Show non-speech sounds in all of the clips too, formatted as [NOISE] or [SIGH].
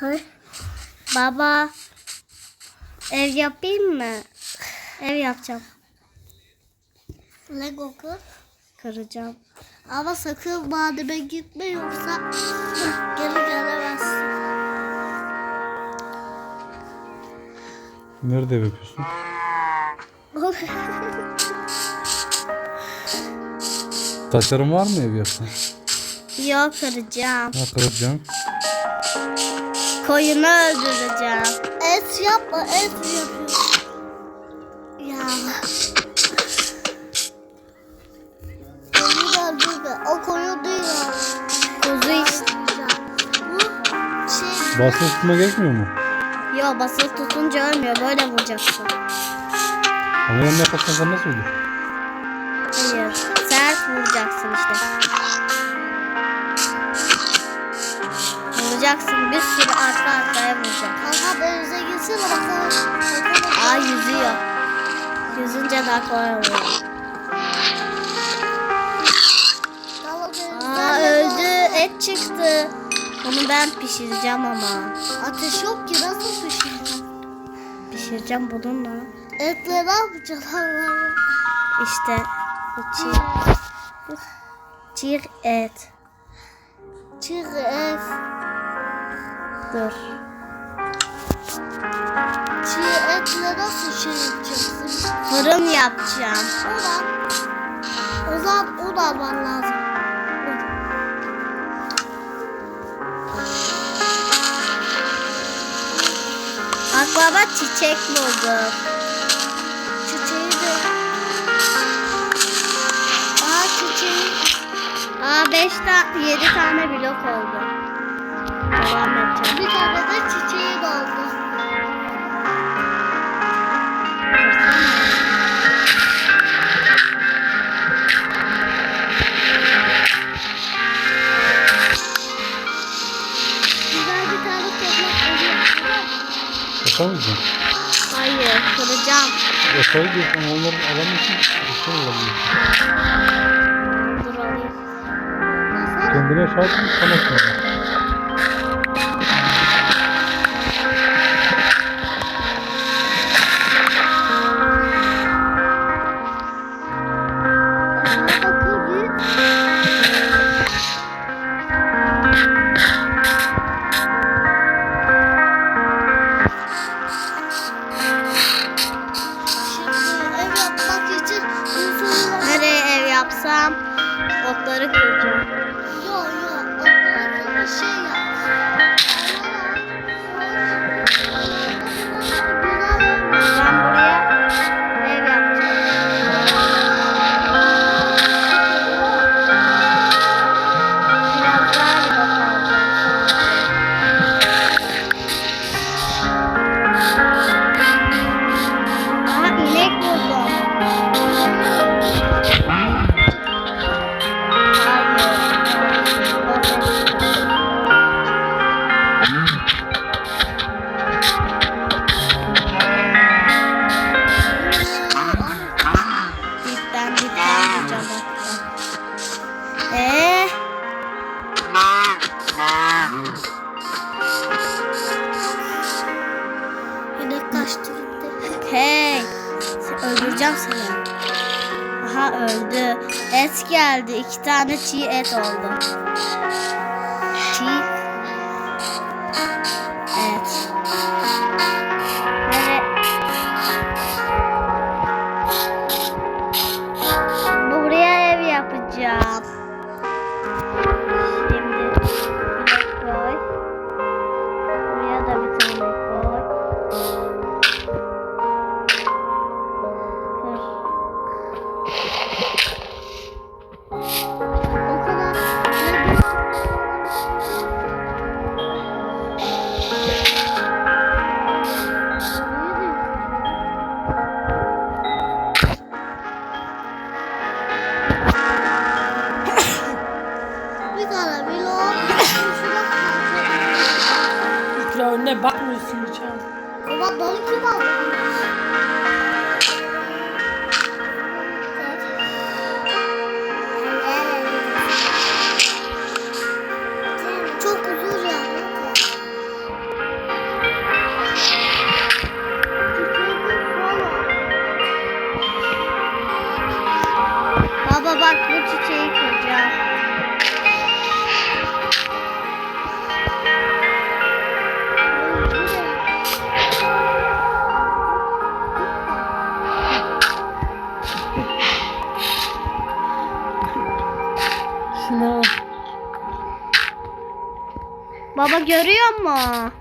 Hı? Baba. Ev yapayım mı? Ev yapacağım. Lego kır. Kıracağım. Ama sakın mademe gitme yoksa geri gelemezsin. Nerede ev yapıyorsun? [LAUGHS] Taşların var mı ev yapsan? Yok kıracağım. Ha kıracağım. Koyunu öldüreceğim. Et yapma et yapıyorsun. Ya. Dur dur. O koyu değil. Kuzu işte. Bu şey Basın tutma gerekmiyor mu? Yo basılı tutunca ölmüyor. Böyle vuracaksın. Ama yanına yaparsan sen nasıl olur? Hayır. Sert vuracaksın işte. Vuracaksın. Bir sürü arka arkaya vuracaksın. kanka denize girsene bakalım. Aa yüzüyor. Yüzünce daha kolay oluyor. Aa öldü. Et çıktı. Bunu ben pişireceğim ama. Ateş yok ki nasıl pişireceksin? Pişireceğim bununla. Etle ne yapacaksın Allah'ım? [LAUGHS] İşte bu çiğ. Çiğ et. Çiğ et. Dur. Çiğ etle nasıl şey yapacaksın? Fırın yapacağım. Ulan. O zaman un alman lazım. Bak baba çiçek buldum. Çiçeği de. Aa çiçeği. Aa 5 tane 7 tane blok oldu. Devam edeceğim. Bir tane de çiçeği doldu. Güzel bir tane toprak oluyor. Yapamayacağım. Hayır kıracağım. Yapayı diyorsan onları alamıyorsun. Bir şey alayım. Kendine şahit mi sana sonra? Yapsam otları kıracağım. Geldi. İki tane çiğ et oldu. Çiğ ha. Baba balık kim Baba görüyor mu?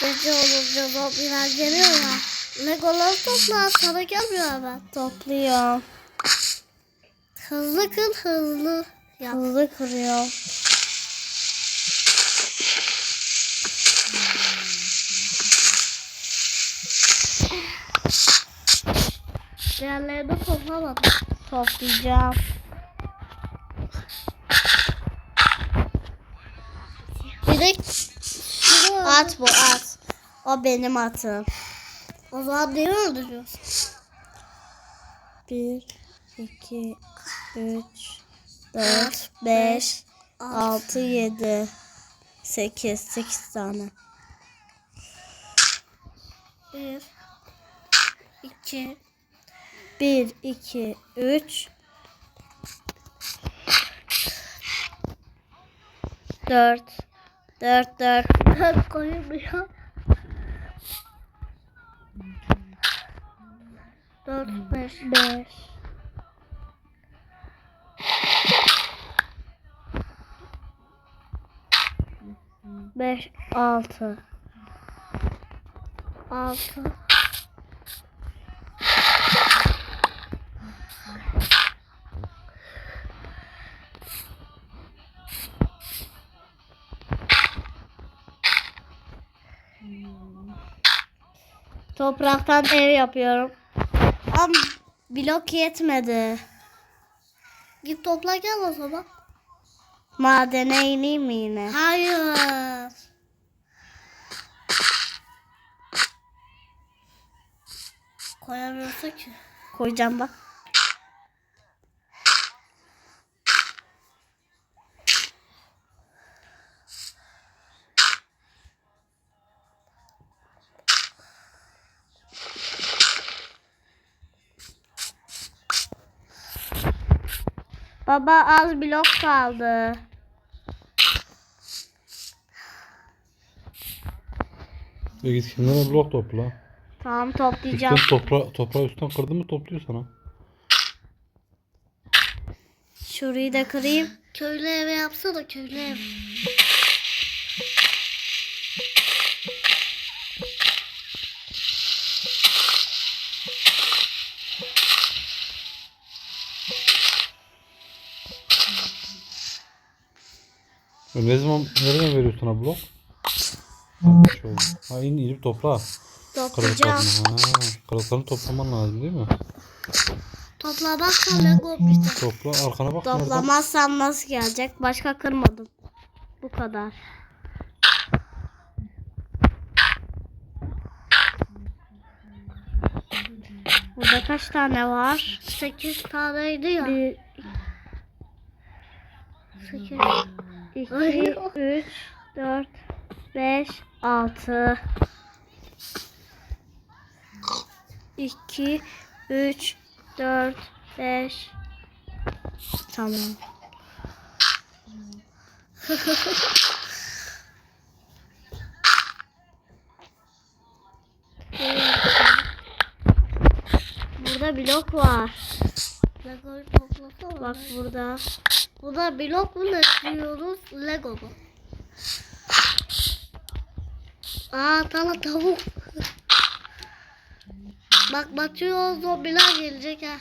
Gece olunca zombiler geliyor ya. Legoları topla sana gelmiyor hemen. Topluyor. Hızlı kır hızlı. Yap. Hızlı kırıyor. Diğerlerini toplamadım. Toplayacağım. Bir de At bu at. O benim atım. O zaman neyi öldürüyorsun? 1, 2, 3, 4, 5, 6, 7, 8. 8 tane. Bir. iki, 1, 2, 3, 4, 4, 4, Dört koymuyor. Dört, beş. 5. Beş, altı. Altı. Topraktan ev yapıyorum. Ama blok yetmedi. Git topla gel o zaman. Madene ineyim mi yine? Hayır. Koyamıyorsun ki. Koyacağım bak. Baba az blok kaldı. E git kendine blok topla. Tamam toplayacağım. Üstten topra toprağı üstten kırdın mı topluyor sana. Şurayı da kırayım. Köylü eve yapsana köylü ev. Ne zaman nereden veriyor sana blok? Ha, in inip topla. Toplayacağım. Kırıklarını toplaman lazım değil mi? Toplamazsan Lego biter. Topla arkana bak nereden. Toplamazsam nasıl gelecek? Başka kırmadım. Bu kadar. Burada kaç tane var? Sekiz taneydi ya. Bir, Sekiz. iki, Ay. üç, dört, beş, altı. İki, üç, dört, beş. Tamam. Burada blok var. Lego'yu toplasana. Bak burada. Bu da blok mu diyoruz? Lego mu? Aa tane tavuk. Bak batıyor zombiler gelecek ha.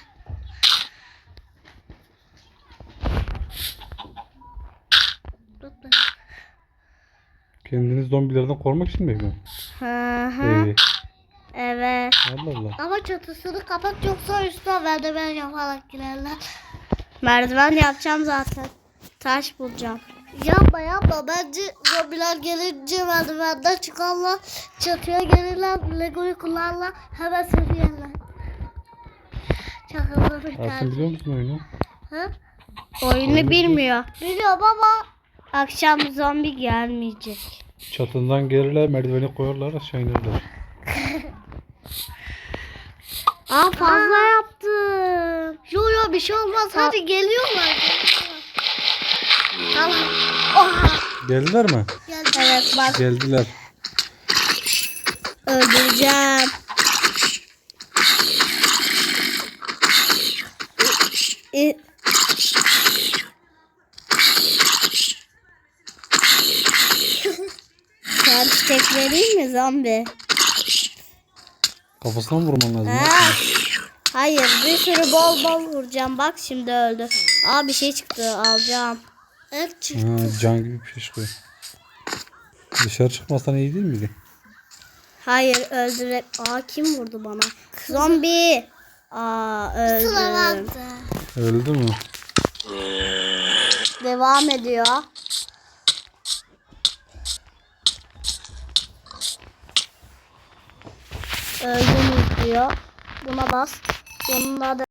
Kendiniz zombilerden korumak için mi? Hı hı. İyi. Evet. Allah Allah. Ama çatısını kapat yoksa üstüne merdiven yaparak girerler. Merdiven yapacağım zaten. Taş bulacağım. Yapma yapma bence zombiler gelince merdivenden çıkarlar çatıya gelirler Lego'yu kullanırlar hemen seni yerler. Ersin tane. biliyor musun oyunu? Ha? Oyunu bilmiyor. Biliyorum ama Akşam zombi gelmeyecek. Çatından gelirler merdiveni koyarlar aşağı inerler. Aa fazla yaptım. yo yo bir şey olmaz hadi geliyorlar. Geliyorlar. Tamam. Oha. Geldiler mi? Geldi. Evet bak Geldiler. öldüreceğim. İ- Sen çiçek vereyim mi zombi? Kafasına mı vurman lazım? Ha. Hayır bir sürü bol bol vuracağım. Bak şimdi öldü. Aa bir şey çıktı alacağım. Evet çıktı. Ha, can gibi bir şey çıkıyor. Dışarı çıkmasan iyi değil miydi? Hayır öldürek. Aa kim vurdu bana? Zombi. Aa öldüm. Öldü mü? Devam ediyor. Öldüm diyor. Buna bas. Bununla da